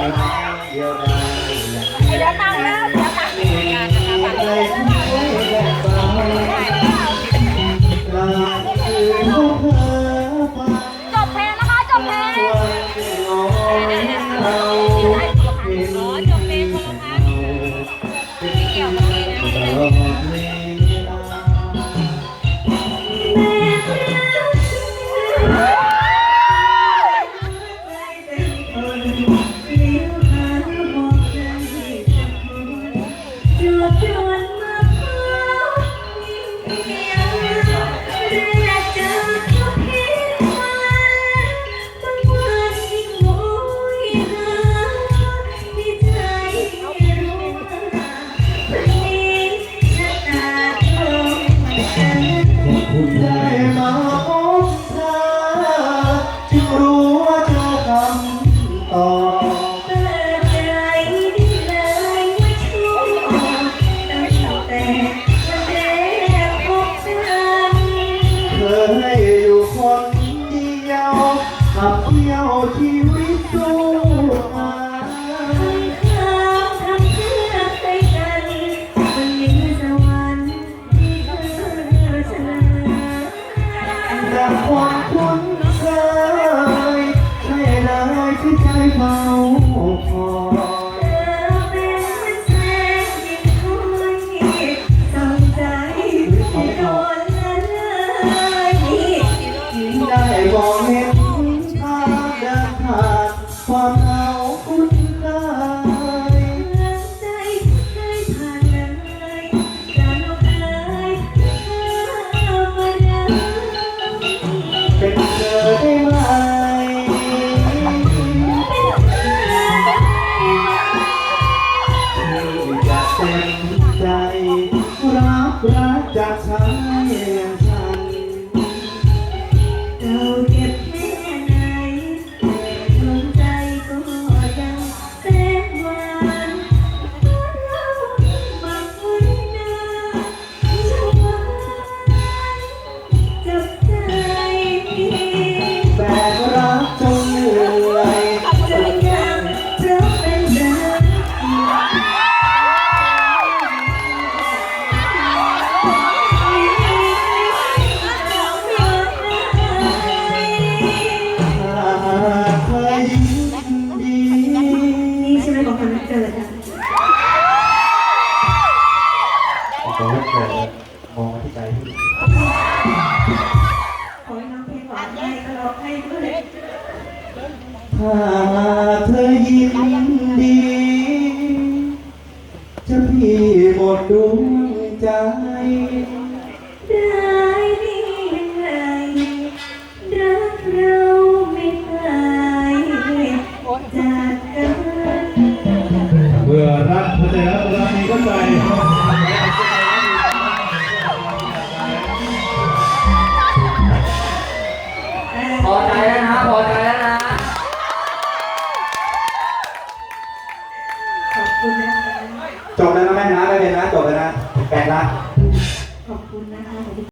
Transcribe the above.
จบเพลงนะคะจบเพลงนน้อยเราเห็นจบเพลงคนละพันไม่เกี่ยวกับเพลงนะ คุณ ชีวิตสู้ เป็นเธอได้ไหมที่จะเต็มใจรับรักจากฉัน ขอให้เกิดมองที่ใจพี่ขอให้น้องเพลงหวานให้ก็ร้องให้ด้วยถ้าเธอยินดี จะพี่หมดดวงใจ ได้ดียังไงรักเราไม่หายจากกันเมื่อรักพระเจ้าราณีก็ใจ จบแล้วนะแม่นะไม่เป็นนะจบแล้วนะแปลกนะ ขอบคุณนะคะ